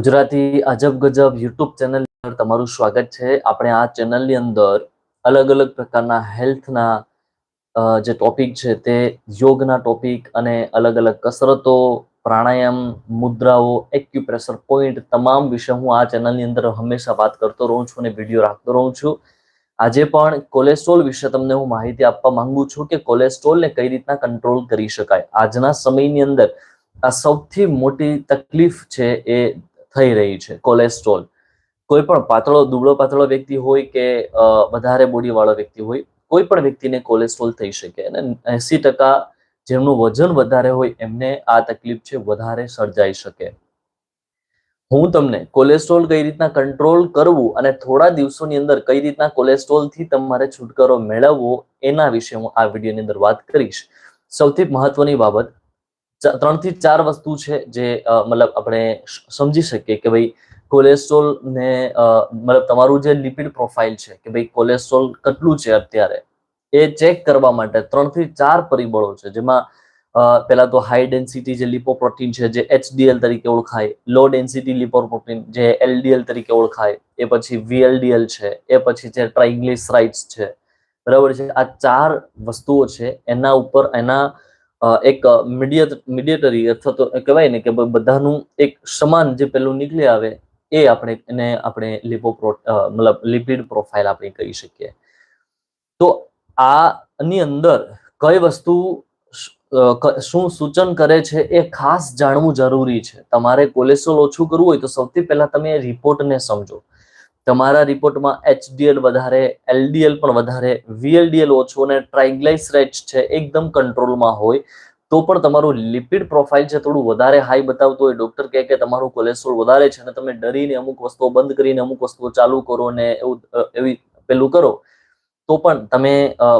ગુજરાતી અજબ ગજબ YouTube channel પર તમારું સ્વાગત છે. આપણે આ ચેનલની અંદર અલગ અલગ પ્રકારના હેલ્થના જે ટોપિક છે તે યોગના ટોપિક અને અલગ અલગ કસરતો, પ્રાણાયામ, મુદ્રાઓ એક્યુપ્રેશર પોઈન્ટ તમામ વિશે હું આ ચેનલની અંદર હંમેશા વાત કરતો રહું છું અને વીડિયો રાખતો રહું છું. આજે પણ કોલેસ્ટ્રોલ વિશે તમને હું માહિતી આપવા માંગુ છું કે કોલેસ્ટ્રોલને કઈ રીતના કંટ્રોલ કરી શકાય. આજના સમયની અંદર આ સૌથી મોટી તકલીફ છે એ થઈ રહી છે કોલેસ્ટ્રોલ કોઈ પણ પાતળો, દુબળો પાતળો વ્યક્તિ હોય કે વધારે બોડી વાળો વ્યક્તિ હોય, કોઈ પણ વ્યક્તિને કોલેસ્ટ્રોલ થઈ શકે અને એસી ટકા જેમનું વજન વધારે હોય એમને આ તકલીફ છે, વધારે સર્જાઈ શકે. હું તમને કોલેસ્ટ્રોલ કઈ રીતના કંટ્રોલ કરવું અને થોડા દિવસોની અંદર કઈ રીતના કોલેસ્ટ્રોલથી તમારે છુટકારો મેળવવો એના વિશે હું આ વિડીયોની અંદર વાત કરીશ. સૌથી મહત્વની બાબત ચ- ત્રણથી ચાર વસ્તુ છે જે મતલબ આપણે સમજી શકીએ કે ભાઈ કોલેસ્ટ્રોલ ને મતલબ તમારું જે લિપિડ પ્રોફાઇલ છે કે ભાઈ કોલેસ્ટ્રોલ કેટલું છે અત્યારે, એ ચેક કરવા માટે ત્રણથી ચાર પરિબળો છે. જેમાં પેલા તો હાઈ ડેન્સિટી જે લિપોપ્રોટીન છે, જે એચડીએલ તરીકે ઓળખાય લો ડેન્સિટી લિપોપ્રોટીન જે એલડીએલ તરીકે ઓળખાય, એ પછી વીએલડીએલ છે, એ પછી જે ટ્રાઇગ્લિસરાઇડ્સ છે. બરાબર છે? આ ચાર વસ્તુઓ છે, એના ઉપર, એના એક મીડિયત, મીડિયેટરી અથવા તો કહેવાય ને કે બધાનું એક સમાન જે પેલું નીકળી આવે એ આપણે એને આપણે લિપો મતલબ લિપિડ પ્રોફાઇલ આપણે કહી શકીએ. તો આની અંદર કઈ વસ્તુ શું સૂચન કરે છે એ ખાસ જાણવું જરૂરી છે. તમારે કોલેસ્ટ્રોલ ઓછું કરવું હોય તો સૌથી પહેલા તમે રિપોર્ટને સમજો. તમારા રિપોર્ટમાં એચડીએલ વધારે, એલડીએલ પણ વધારે, વીએલડીએલ ઓછું અને ટ્રાઇગ્લાઇસરાઇડ્સ છે એકદમ કંટ્રોલમાં હોય, તો પણ તમારું લિપિડ પ્રોફાઇલ છે થોડું વધારે હાઈ બતાવતું હોય. ડૉક્ટર કહે કે તમારું કોલેસ્ટ્રોલ વધારે છે અને તમે ડરીને અમુક વસ્તુઓ બંધ કરીને અમુક વસ્તુઓ ચાલુ કરો ને એવું એવી પેલું કરો, તો પણ તમે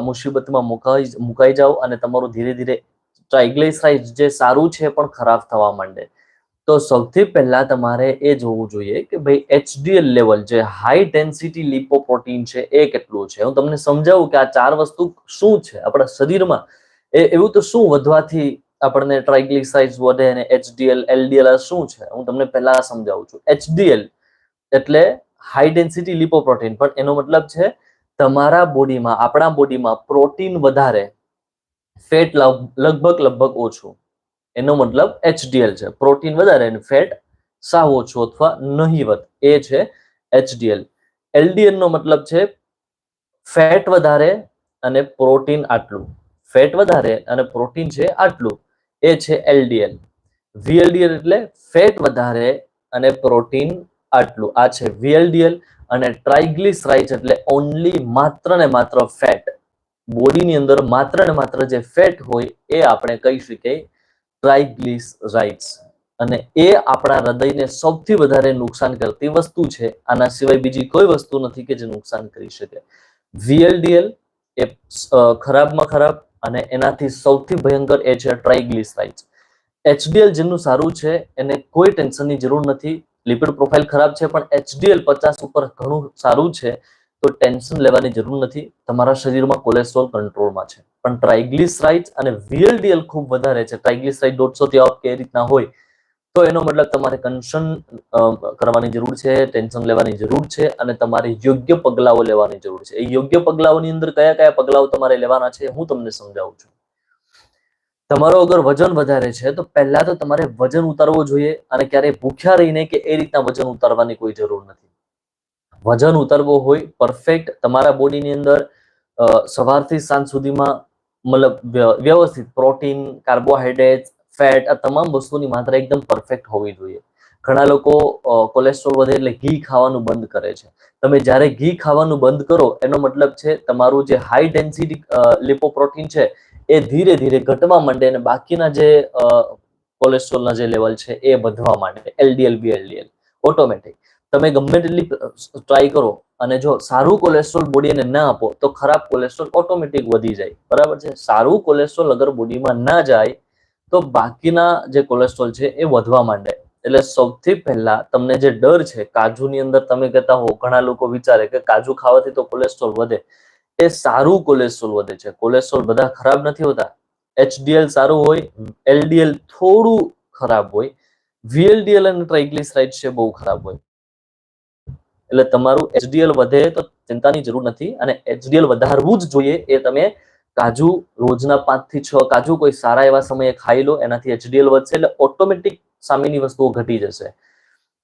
મુસીબતમાં મુકાઈ મુકાઈ જાઓ અને તમારું ધીરે ધીરે ટ્રાઇગ્લાઇસરાઇડ જે સારું છે પણ ખરાબ થવા માંડે. તો સૌથી પહેલા તમારે એ જોવું જોઈએ કે ભાઈ એચડીએલ લેવલ જે હાઈ ડેન્સિટી લિપોપ્રોટીન છે એ કેટલું છે? હું તમને સમજાવું કે આ ચાર વસ્તુ શું છે? આપણા શરીરમાં એ એવું તો શું વધવાથી આપણને ટ્રાઇગ્લિસાઇડ વધે અને એચડીએલ એલડીએલ શું છે? હું તમને પહેલા સમજાવું છું. એચડીએલ એટલે હાઈ ડેન્સિટી લિપોપ્રોટીન, પણ એનો મતલબ છે તમારા બોડીમાં, આપણા બોડીમાં પ્રોટીન વધારે, ફેટ લગભગ લગભગ ઓછું. એનો મતલબ એચડીએલ છે. પ્રોટીન વધારે અને ફેટ સાવ ઓછું અથવા નહીવત એ છે એચડીએલ એલડીએલ નો મતલબ છે ફેટ વધારે અને પ્રોટીન આટલું. ફેટ વધારે અને પ્રોટીન છે આટલું. એ છે એલડીએલ વીએલડીએલ એટલે ફેટ વધારે અને પ્રોટીન આટલું. આ છે વીએલડીએલ અને ટ્રાઇગ્લિસરાઇડ એટલે ઓનલી માત્ર ને માત્ર ફેટ. બોડીની અંદર માત્ર ને માત્ર જે ફેટ હોય એ આપણે કહી શકીએ ટ્રાઇગ્લિસરાઇડ્સ અને એ આપણા હૃદયને સૌથી વધારે નુકસાન કરતી વસ્તુ છે. આના સિવાય બીજી કોઈ વસ્તુ નથી કે જે નુકસાન કરી શકે. વીએલડીએલ એ ખરાબમાં ખરાબ અને એનાથી સૌથી ભયંકર એ છે ટ્રાઇગ્લિસરાઇડ્સ એચડીએલ જેનું સારું છે, એને કોઈ ટેન્શનની જરૂર નથી. લિપિડ પ્રોફાઇલ ખરાબ છે, પણ એચડીએલ પચાસ ઉપર ઘણું સારું છે. તો ટેન્શન લેવાની જરૂર નથી. તમારા શરીરમાં કોલેસ્ટ્રોલ કંટ્રોલમાં છે. પણ ટ્રાઇગ્લિસરાઇડ અને વીએલડીએલ ખૂબ વધારે છે. ટ્રાઇગ્લિસરાઇડ દોઢસો થી અપ કે રીતના હોય, તો એનો મતલબ તમારે કન્સર્ન કરવાની જરૂર છે, ટેન્શન લેવાની જરૂર છે અને તમારે યોગ્ય પગલાઓ લેવાની જરૂર છે. એ યોગ્ય પગલાઓની અંદર કયા કયા પગલાઓ તમારે લેવાના છે, હું તમને સમજાવું છું. તમારો અગર વજન વધારે છે, તો પહેલા તો તમારે વજન ઉતારવું જોઈએ અને ક્યારેય ભૂખ્યા રહીને કે એ રીતના વજન ઉતારવાની કોઈ જરૂર નથી. વજન ઉતરવો હોય પરફેક્ટ તમારા બોડીની અંદર સવારથી સાંજ સુધીમાં મતલબ વ્યવસ્થિત પ્રોટીન કાર્બોહાઈડ્રેટ ફેટ આ તમામ વસ્તુની માત્રા એકદમ પરફેક્ટ હોવી જોઈએ. ઘણા લોકો કોલેસ્ટ્રોલ વધે એટલે ઘી ખાવાનું બંધ કરે છે. તમે જ્યારે ઘી ખાવાનું બંધ કરો, એનો મતલબ છે તમારું જે હાઈ ડેન્સિટી લિપોપ્રોટીન છે, એ ધીરે ધીરે ઘટવા માંડે અને બાકીના જે કોલેસ્ટ્રોલના જે લેવલ છે, એ વધવા માંડે. એલડીએલ બીએલડીએલ ઓટોમેટિક તમે ગમે તેટલી ટ્રાય કરો અને જો સારું કોલેસ્ટ્રોલ બોડીને ના આપો, તો ખરાબ કોલેસ્ટ્રોલ ઓટોમેટિક વધી જાય. બરાબર છે? સારું કોલેસ્ટ્રોલ અગર બોડીમાં ના જાય, તો બાકીના જે કોલેસ્ટ્રોલ છે એ વધવા માંડે. એટલે સૌથી પહેલા તમને જે ડર છે, કાજુની અંદર તમે કહેતા હો, ઘણા લોકો વિચારે કે કાજુ ખાવાથી તો કોલેસ્ટ્રોલ વધે. એ સારું કોલેસ્ટ્રોલ વધે છે. કોલેસ્ટ્રોલ બધા ખરાબ નથી હોતા. એચડીએલ સારું હોય એલડીએલ થોડું ખરાબ હોય. વીએલડીએલ અને ટ્રાઇગ્લિસરાઇડ છે બહુ ખરાબ હોય. એટલે તમારું એચડીએલ વધે તો ચિંતાની જરૂર નથી અને એચડીએલ વધારવું જ જોઈએ એ તમે કાજુ રોજના પાંચથી છ કાજુ કોઈ સારા એવા સમયે ખાઈ લો, એનાથી એચડીએલ વધશે એટલે ઓટોમેટિક સામેની વસ્તુઓ ઘટી જશે.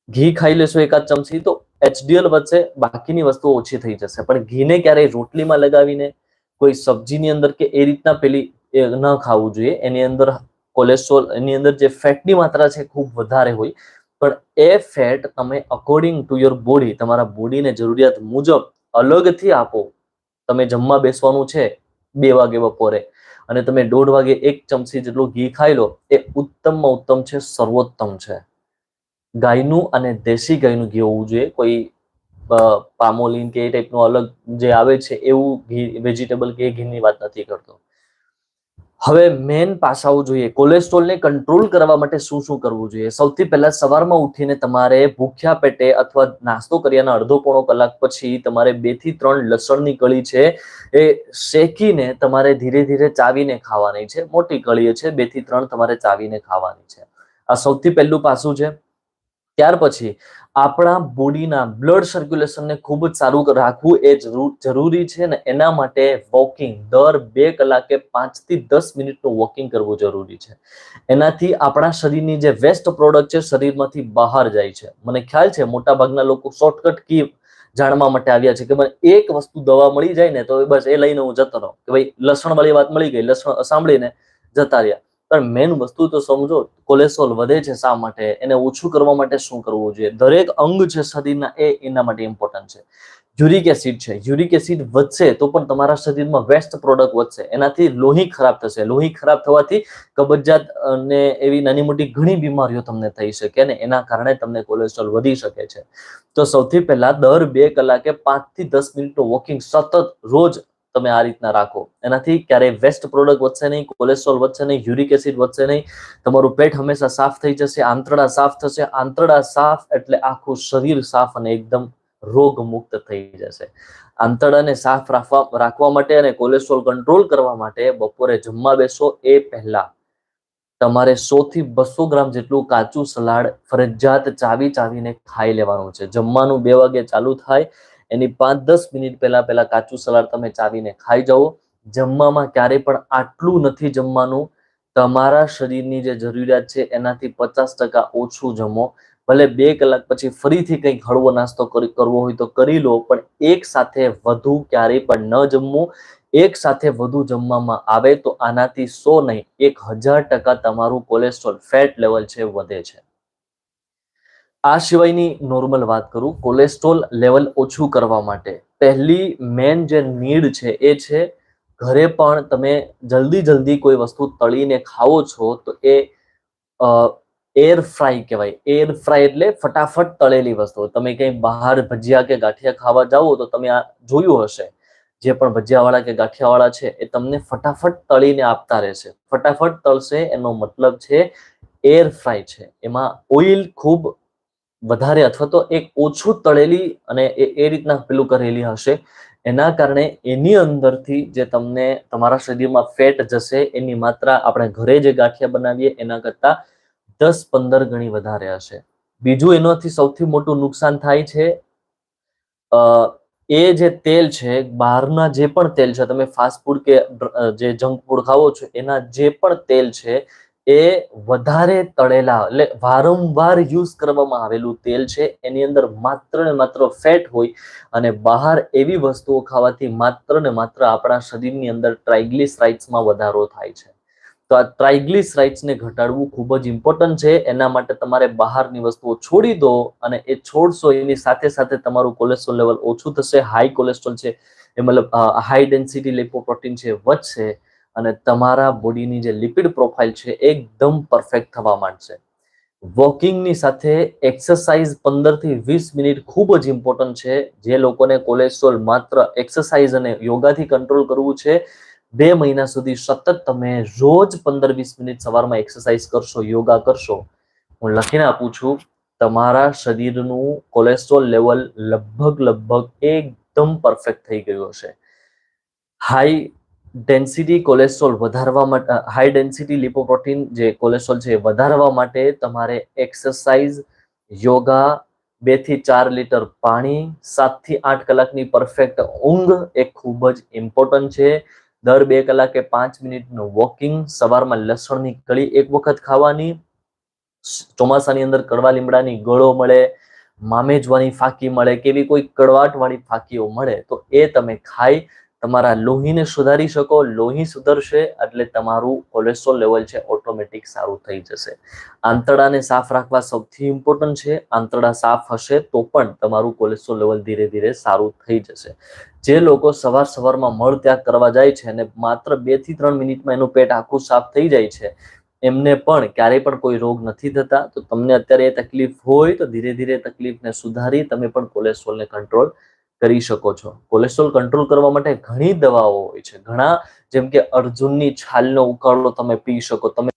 ઘી ખાઈ લેશો એકાદ ચમચી તો એચડીએલ વધશે, બાકીની વસ્તુઓ ઓછી થઈ જશે. પણ ઘીને ક્યારેય રોટલીમાં લગાવીને કોઈ સબ્જીની અંદર કે એ રીતના પેલી ન ખાવું જોઈએ. એની અંદર કોલેસ્ટ્રોલ એની અંદર જે ફેટની માત્રા છે ખૂબ વધારે હોય. પણ એ ફેટ તમે અકોર્ડિંગ ટુ યોર બોડી તમારા બોડીને જરૂરિયાત મુજબ અલગથી આપો. તમે જમવા બેસવાનું છે બે વાગે બપોરે અને તમે દોઢ વાગે એક ચમચી જેટલું ઘી ખાઈ લો, એ ઉત્તમમાં ઉત્તમ છે, સર્વોત્તમ છે. ગાયનું અને દેશી ગાયનું ઘી હોવું જોઈએ. કોઈ પામોલિન કે એ ટાઈપનું અલગ જે આવે છે, એવું ઘી વેજીટેબલ કે ઘીની વાત નથી કરતો. હવે મેન પાસાઓ જોઈએ. કોલેસ્ટ્રોલને કંટ્રોલ કરવા માટે શું શું કરવું જોઈએ? સૌથી પહેલા સવારમાં ઉઠીને તમારે ભૂખ્યા પેટે અથવા નાસ્તો કર્યાના અડધો પોણો કલાક પછી તમારે બેથી ત્રણ લસણની કળી છે એ શેકીને તમારે ધીરે ધીરે ચાવીને ખાવાની છે. મોટી કળી છે, બેથી ત્રણ તમારે ચાવીને ખાવાની છે. આ સૌથી પહેલું પાસું છે. ત્યાર પછી આપણા બોડીના બ્લડ સર્ક્યુલેશનને ખૂબ જ સારું રાખવું એ જરૂરી છે ને એના માટે વોકિંગ દર બે કલાકે પાંચથી દસ મિનિટનું વોકિંગ કરવું જરૂરી છે. એનાથી આપણા શરીરની જે વેસ્ટ પ્રોડક્ટ છે શરીરમાંથી બહાર જાય છે. મને ખ્યાલ છે, મોટાભાગના લોકો શોર્ટકટ કી જાણવા માટે આવ્યા છે કે મને એક વસ્તુ દવા મળી જાય ને તો બસ એ લઈને હું જતો રહું. કે ભાઈ લસણ વાળી વાત મળી ગઈ, લસણ સાંભળીને જતા રહ્યા. પણ મેન વસ્તુ તો સમજો કોલેસ્ટ્રોલ વધે છે શા માટે? એને ઓછું કરવા માટે શું કરવું જોઈએ? દરેક અંગ છે શરીરના એ એના માટે ઇમ્પોર્ટન્ટ છે. યુરિક એસિડ છે. યુરિક એસિડ વધશે તો પણ તમારા શરીરમાં વેસ્ટ પ્રોડક્ટ વધશે. એનાથી લોહી ખરાબ થશે. લોહી ખરાબ થવાથી કબજિયાત અને એવી નાની મોટી ઘણી બીમારીઓ તમને થઈ શકે અને એના કારણે તમને કોલેસ્ટ્રોલ વધી શકે છે. તો સૌથી પહેલા દર બે કલાકે પાંચથી દસ મિનિટનું વોકિંગ સતત રોજ તમે આ રીતના રાખો. એનાથી ક્યારેય વેસ્ટ પ્રોડક્ટ વધશે નહીં કોલેસ્ટ્રોલ વધશે નહીં યુરિક એસિડ વધશે નહીં. તમારું પેટ હંમેશા સાફ થઈ જશે, આંતરડા સાફ થશે. આંતરડા સાફ એટલે આખું શરીર સાફ અને એકદમ રોગ મુક્ત થઈ જશે. આંતરડાને સાફ રાખવા રાખવા માટે અને કોલેસ્ટ્રોલ કંટ્રોલ કરવા માટે બપોરે જમવા બેસો એ પહેલા. તમારે સો થી બસો ગ્રામ જેટલું કાચું સલાડ ફરજિયાત ચાવી ચાવીને ખાઈ લેવાનું છે. જમવાનું બે વાગે ચાલુ થાય એની પાંચ દસ મિનિટ પહેલા પહેલા કાચું સલાડ તમે ચાવીને ખાઈ જાઓ. જમવામાં ક્યારેય પણ આટલું નથી જમવાનું. તમારા શરીરની જે જરૂરિયાત છે એનાથી પચાસ ટકા ઓછું જમો. ભલે બે કલાક પછી ફરીથી કંઈક હળવો નાસ્તો કરવો હોય તો કરી લો, પણ એક સાથે વધુ ક્યારેય પણ ન જમવું. એક સાથે વધુ જમવામાં આવે તો આનાથી સો નહીં, એક હજાર ટકા તમારું કોલેસ્ટ્રોલ ફેટ લેવલ છે, વધે છે. આ સિવાયની નોર્મલ વાત કરું કોલેસ્ટ્રોલ લેવલ ઓછું કરવા માટે. પહેલી મેન જે નીડ છે એ છે, ઘરે પણ તમે જલ્દી જલ્દી કોઈ વસ્તુ તળીને ખાવો છો, તો એ એર ફ્રાય કહેવાય. એર ફ્રાય એટલે ફટાફટ તળેલી વસ્તુ. તમે કંઈ બહાર ભજીયા કે ગાંઠિયા ખાવા જાઓ તો તમે આ જોયું હશે. જે પણ ભજીયાવાળા કે ગાંઠિયાવાળા છે, એ તમને ફટાફટ તળીને આપતા રહેશે. ફટાફટ તળશે એનો મતલબ છે એર ફ્રાય છે. એમાં ઓઇલ ખૂબ વધારે અથવા તો એક ઓછું તળેલી અને એ રીતના પેલું કરેલી હશે. એના કારણે એની અંદરથી જે તમને તમારા શરીરમાં ફેટ જશે, એની માત્રા આપણે ઘરે જે ગાંઠિયા બનાવીએ, એના કરતા દસ, પંદર ગણી વધારે હશે. બીજું એનાથી સૌથી મોટું નુકસાન થાય છે એ જે તેલ છે, બહારના જે પણ તેલ છે, તમે ફાસ્ટ ફૂડ કે જે જંક ફૂડ ખાવો છો, એના જે પણ તેલ છે એ વધારે તળેલા, એટલે વારંવાર યુઝ કરવામાં આવેલું તેલ છે, એની અંદર માત્ર ને માત્ર ફેટ હોય અને બહાર એવી વસ્તુઓ ખાવાથી માત્ર ને માત્ર આપણા શરીરની અંદર ટ્રાઇગ્લિસરાઇડ્સમાં વધારો થાય છે. તો આ ટ્રાઇગ્લિસરાઇડ્સને ઘટાડવું ખૂબ જ ઇમ્પોર્ટન્ટ છે, એના માટે તમારે બહારની વસ્તુઓ છોડી દો અને એ છોડશો, એની સાથે સાથે તમારું કોલેસ્ટ્રોલ લેવલ ઓછું થશે હાઈ કોલેસ્ટ્રોલ છે, એ મતલબ હાઈ ડેન્સિટી લિપોપ્રોટીન છે, વધશે. અને તમારા બોડીની જે લિપિડ પ્રોફાઇલ છે, એકદમ પરફેક્ટ થવા માંડશે. વોકિંગની સાથે એક્સરસાઇઝ પંદરથી વીસ મિનિટ ખૂબ જ ઇમ્પોર્ટન્ટ છે. જે લોકોને કોલેસ્ટ્રોલ માત્ર એક્સરસાઇઝ અને યોગાથી કંટ્રોલ કરવું છે, બે મહિના સુધી સતત તમે રોજ પંદર વીસ મિનિટ સવારમાં એક્સરસાઇઝ કરશો, યોગા કરશો. હું લખીને આપું છું, તમારા શરીરનું કોલેસ્ટ્રોલ લેવલ લગભગ લગભગ એકદમ પરફેક્ટ થઈ ગયું હશે. હાઈ ડેન્સિટી કોલેસ્ટ્રોલ વધારવા માટે હાઈ ડેન્સિટી લિપોપ્રોટીન જે કોલેસ્ટ્રોલ છે વધારવા માટે તમારે એક્સરસાઇઝ યોગા બેથી ચાર લીટર પાણી, સાતથી આઠ કલાકની પરફેક્ટ ઊંઘ એ ખૂબ જ ઇમ્પોર્ટન્ટ છે. દર બે કલાકે પાંચ મિનિટનું વોકિંગ સવારમાં લસણની કળી એક વખત ખાવાની, ચોમાસાની અંદર કડવા લીમડાની ગળો મળે, મામેજવાની ફાકી મળે, કે એવી કોઈ કડવાટવાળી ફાકીઓ મળે, તો એ તમે ખાઈ તમારા લોહીને સુધારી શકો, લોહી સુધરશે, એટલે તમારું કોલેસ્ટ્રોલ લેવલ છે ઓટોમેટિક સારું થઈ જશે. આંતરડાને સાફ રાખવા સૌથી ઇમ્પોર્ટન્ટ છે, આંતરડા સાફ હશે તો પણ તમારું કોલેસ્ટ્રોલ લેવલ ધીરે ધીરે સારું થઈ જશે. જે લોકો સવાર સવારમાં મળ ત્યાગ કરવા જાય છે અને માત્ર બેથી ત્રણ મિનિટમાં એનું પેટ આખું સાફ થઈ જાય છે, એમને પણ ક્યારેય પણ કોઈ રોગ નથી થતા. તો તમને અત્યારે એ તકલીફ હોય તો ધીરે ધીરે તકલીફને સુધારી તમે પણ કોલેસ્ટ્રોલને કંટ્રોલ કરી શકો છો. કોલેસ્ટ્રોલ કંટ્રોલ કરવા માટે ઘણી દવાઓ હોય છે. ઘણા, જેમ કે અર્જુનની છાલનો ઉકાળો તમે પી શકો, તમે